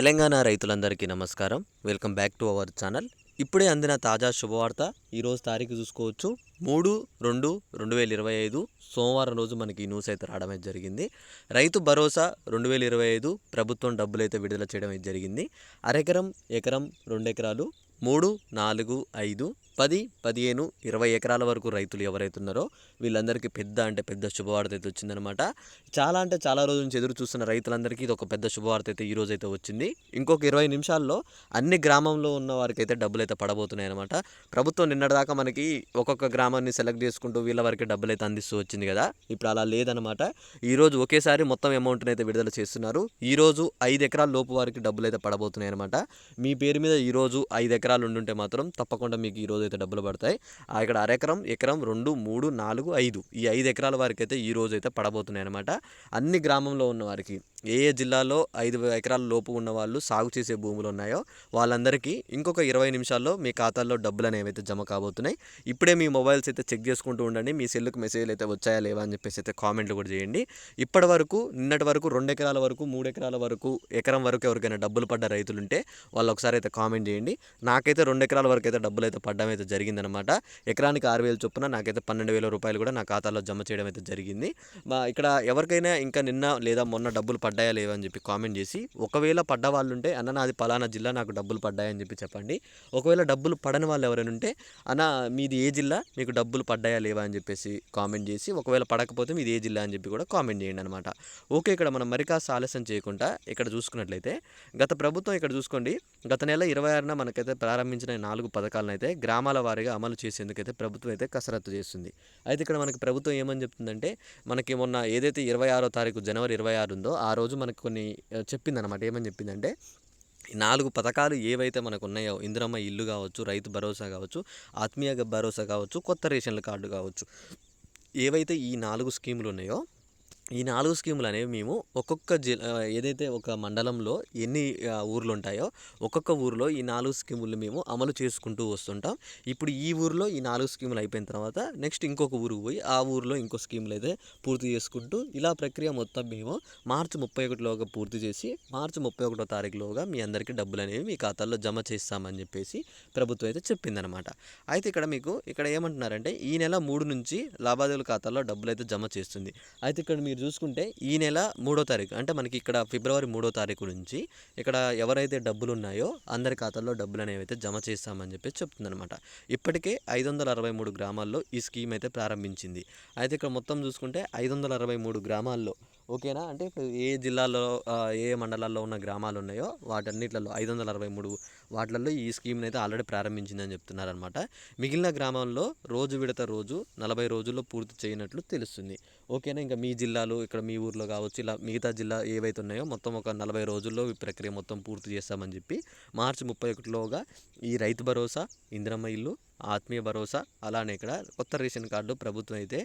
తెలంగాణ రైతులందరికీ నమస్కారం. Welcome back to our channel. ఇప్పుడే అందిన తాజా శుభవార్త ఈరోజు తారీఖు చూసుకోవచ్చు. మూడు రెండు రెండు వేల ఇరవై ఐదు సోమవారం రోజు మనకి ఈ న్యూస్ అయితే రావడం జరిగింది. రైతు భరోసా రెండు వేల ఇరవై ఐదు ప్రభుత్వం డబ్బులు అయితే విడుదల చేయడం జరిగింది. అరెకరం ఎకరం రెండు ఎకరాలు మూడు నాలుగు ఐదు పది పదిహేను ఇరవై ఎకరాల వరకు రైతులు ఎవరైతే ఉన్నారో వీళ్ళందరికీ పెద్ద అంటే పెద్ద శుభవార్త అయితే వచ్చిందనమాట చాలా అంటే చాలా రోజుల నుంచి ఎదురు చూస్తున్న రైతులందరికీ ఇది ఒక పెద్ద శుభవార్త అయితే ఈ రోజు అయితే వచ్చింది. ఇంకొక ఇరవై నిమిషాల్లో అన్ని గ్రామంలో ఉన్న వారికి అయితే డబ్బులు అయితే పడబోతున్నాయి అనమాట ప్రభుత్వం నిన్నటిదాకా మనకి ఒక్కొక్క గ్రామాన్ని సెలెక్ట్ చేసుకుంటూ వీళ్ళ వరకు డబ్బులు అయితే అందిస్తూ వచ్చింది కదా. ఇప్పుడు అలా లేదనమాట ఈరోజు ఒకేసారి మొత్తం అమౌంట్ని అయితే విడుదల చేస్తున్నారు. ఈరోజు ఐదు ఎకరాల లోపు వారికి డబ్బులు అయితే పడబోతున్నాయి అనమాట మీ పేరు మీద ఈరోజు ఐదు ఎకరాలు ఉండుంటే మాత్రం తప్పకుండా మీకు ఈరోజు అయితే డబ్బులు పడతాయి ఇక్కడ అరెకరం ఎకరం రెండు మూడు నాలుగు ఐదు. ఈ ఐదు ఎకరాల వారికి అయితే ఈ రోజు అయితే పడబోతున్నాయి అనమాట అన్ని గ్రామంలో ఉన్న వారికి ఏ ఏ జిల్లాలో ఐదు ఎకరాల లోపు ఉన్న వాళ్ళు సాగు చేసే భూములు ఉన్నాయో వాళ్ళందరికీ ఇంకొక ఇరవై నిమిషాల్లో మీ ఖాతాల్లో డబ్బులు అనేవి అయితే జమ కాబోతున్నాయి. ఇప్పుడే మీ మొబైల్స్ అయితే చెక్ చేసుకుంటూ ఉండండి. మీ సెల్లుకు మెసేజ్లు అయితే వచ్చాయా లేవా అని చెప్పేసి అయితే కామెంట్లు కూడా చేయండి. ఇప్పటి వరకు నిన్నటి వరకు రెండు ఎకరాల వరకు మూడు ఎకరాల వరకు ఎకరం వరకు ఎవరికైనా డబ్బులు పడ్డ రైతులు ఉంటే వాళ్ళు ఒకసారి అయితే కామెంట్ చేయండి. నాకైతే రెండు ఎకరాల వరకు అయితే డబ్బులు అయితే పడ్డం అయితే జరిగిందనమాట ఎకరానికి ఆరు వేలు చొప్పున నాకైతే పన్నెండు వేల రూపాయలు కూడా నా ఖాతాలో జమ చేయడం అయితే జరిగింది. మా ఇక్కడ ఎవరికైనా ఇంకా నిన్న లేదా మొన్న డబ్బులు పడ్డ పడ్డాయా లేవా అని చెప్పి కామెంట్ చేసి ఒకవేళ పడ్డ వాళ్ళు ఉంటే అన్న నాది పలానా జిల్లా నాకు డబ్బులు పడ్డాయని చెప్పి చెప్పండి. ఒకవేళ డబ్బులు పడని వాళ్ళు ఎవరైనా ఉంటే అన్న మీది ఏ జిల్లా మీకు డబ్బులు పడ్డాయా లేవా అని చెప్పేసి కామెంట్ చేసి ఒకవేళ పడకపోతే మీది ఏ జిల్లా అని చెప్పి కూడా కామెంట్ చేయండి అనమాట ఓకే ఇక్కడ మనం మరి కాస్త ఆలస్యం చేయకుండా ఇక్కడ చూసుకున్నట్లయితే గత ప్రభుత్వం ఇక్కడ చూసుకోండి గత నెల ఇరవై ఆరున మనకైతే ప్రారంభించిన నాలుగు పథకాలను అయితే గ్రామాల వారీగా అమలు చేసేందుకైతే ప్రభుత్వం అయితే కసరత్తు చేస్తుంది. అయితే ఇక్కడ మనకి ప్రభుత్వం ఏమని చెప్తుందంటే మనకి మొన్న ఏదైతే ఇరవై ఆరో తారీఖు జనవరి ఇరవై ఆరు ఉందో ఆ రోజు రోజు మనకు కొన్ని చెప్పిందనమాట ఏమని చెప్పిందంటే ఈ నాలుగు పథకాలు ఏవైతే మనకు ఉన్నాయో ఇందిరమ్మ ఇల్లు కావచ్చు రైతు భరోసా కావచ్చు ఆత్మీయ భరోసా కావచ్చు కొత్త రేషన్ల కార్డు కావచ్చు ఏవైతే ఈ నాలుగు స్కీములు ఉన్నాయో ఈ నాలుగు స్కీములు అనేవి మేము ఒక్కొక్క జిల్లా ఏదైతే ఒక మండలంలో ఎన్ని ఊర్లు ఉంటాయో ఒక్కొక్క ఊరిలో ఈ నాలుగు స్కీములు మేము అమలు చేసుకుంటూ వస్తుంటాం. ఇప్పుడు ఈ ఊరిలో ఈ నాలుగు స్కీములు అయిపోయిన తర్వాత నెక్స్ట్ ఇంకొక ఊరికి పోయి ఆ ఊరిలో ఇంకో స్కీములు అయితే పూర్తి చేసుకుంటూ ఇలా ప్రక్రియ మొత్తం మేము మార్చి ముప్పై ఒకటిలోగా పూర్తి చేసి మార్చి ముప్పై ఒకటో తారీఖులోగా మీ అందరికీ డబ్బులు అనేవి మీ ఖాతాల్లో జమ చేస్తామని చెప్పేసి ప్రభుత్వం అయితే చెప్పిందనమాట అయితే ఇక్కడ మీకు ఇక్కడ ఏమంటున్నారంటే ఈ నెల మూడు నుంచి లావాదేవీల ఖాతాల్లో డబ్బులు అయితే జమ చేస్తుంది. అయితే ఇక్కడ మీరు చూసుకుంటే ఈ నెల మూడో తారీఖు అంటే మనకి ఇక్కడ ఫిబ్రవరి మూడో తారీఖు నుంచి ఇక్కడ ఎవరైతే డబ్బులు ఉన్నాయో అందరి ఖాతాల్లో డబ్బులు అనేవి అయితే జమ చేస్తామని చెప్పి చెప్తుందనమాట ఇప్పటికే ఐదు వందల అరవై మూడు గ్రామాల్లో ఈ స్కీమ్ అయితే ప్రారంభించింది. అయితే ఇక్కడ మొత్తం చూసుకుంటే ఐదు వందల అరవై మూడు గ్రామాల్లో ఓకేనా? అంటే ఇప్పుడు ఏ జిల్లాలో ఏ మండలాల్లో ఉన్న గ్రామాలు ఉన్నాయో వాటన్నిటిలో ఐదు వందల అరవై మూడు వాటిలలో ఈ స్కీమ్ని అయితే ఆల్రెడీ ప్రారంభించిందని చెప్తున్నారనమాట మిగిలిన గ్రామంలో రోజు విడత రోజు నలభై రోజుల్లో పూర్తి చేయనట్లు తెలుస్తుంది. ఓకేనా? ఇంకా మీ జిల్లాలో ఇక్కడ మీ ఊర్లో కావచ్చు ఇలా మిగతా జిల్లా ఏవైతే ఉన్నాయో మొత్తం ఒక నలభై రోజుల్లో ఈ ప్రక్రియ మొత్తం పూర్తి చేస్తామని చెప్పి మార్చి ముప్పై ఒకటిలోగా ఈ రైతు భరోసా ఇందిరమ్మ ఇల్లు ఆత్మీయ భరోసా అలానే ఇక్కడ కొత్త రేషన్ కార్డు ప్రభుత్వం అయితే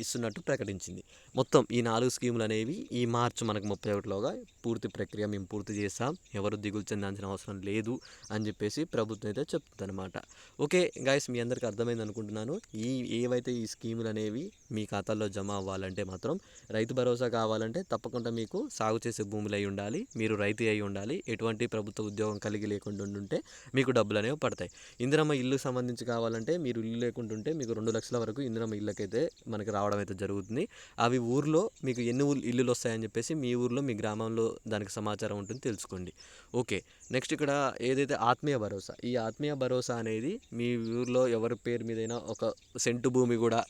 ఇస్తున్నట్టు ప్రకటించింది. మొత్తం ఈ నాలుగు స్కీములు అనేవి ఈ మార్చి మనకు ముప్పై ఒకటిలోగా పూర్తి ప్రక్రియ మేము పూర్తి చేస్తాం. ఎవరు దిగులు చెందాల్సిన అవసరం లేదు అని చెప్పేసి ప్రభుత్వం అయితే చెప్తుందన్నమాట. ఓకే గాయస్ మీ అందరికీ అర్థమైంది అనుకుంటున్నాను. ఈ ఏవైతే ఈ స్కీములు అనేవి మీ ఖాతాల్లో జమ అవ్వాలంటే మాత్రం రైతు భరోసా కావాలంటే తప్పకుండా మీకు సాగు చేసే భూములు అయి ఉండాలి. మీరు రైతు అయి ఉండాలి. ఎటువంటి ప్రభుత్వ ఉద్యోగం కలిగి లేకుండా ఉంటే మీకు డబ్బులు అనేవి పడతాయి. ఇందిరమ్మ ఇల్లు సంబంధించి కావాలంటే మీరు ఇల్లు లేకుండా ఉంటే మీకు రెండు లక్షల వరకు ఇందిరమ్మ ఇళ్ళకైతే మనకి రావడం అయితే జరుగుతుంది. అవి ఊర్లో మీకు ఎన్ని ఊళ్ళు ఇల్లులు వస్తాయని చెప్పేసి మీ ఊర్లో మీ గ్రామంలో దానికి సమాచారం ఉంటుంది తెలుసుకోండి. ఓకే నెక్స్ట్ ఇక్కడ ఏదైతే ఆత్మీయ భరోసా ఈ ఆత్మీయ భరోసా అనేది మీ ఊర్లో ఎవరి పేరు మీదైనా ఒక సెంటు భూమి కూడా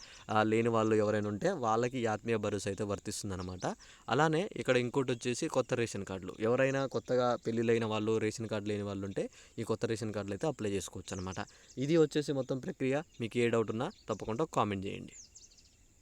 లేని వాళ్ళు ఎవరైనా ఉంటే వాళ్ళకి ఈ ఆత్మీయ భరోసా అయితే వర్తిస్తుంది అలానే ఇక్కడ ఇంకోటి వచ్చేసి కొత్త రేషన్ కార్డులు. ఎవరైనా కొత్తగా పెళ్ళిళ్ళైన వాళ్ళు రేషన్ కార్డు లేని వాళ్ళు ఉంటే ఈ కొత్త రేషన్ కార్డులు అయితే అప్లై చేసుకోవచ్చు అనమాట ఇది వచ్చి వచ్చేసి మొత్తం ప్రక్రియ మీకు ఏ డౌట్ ఉన్నా తప్పకుండా కామెంట్ చేయండి.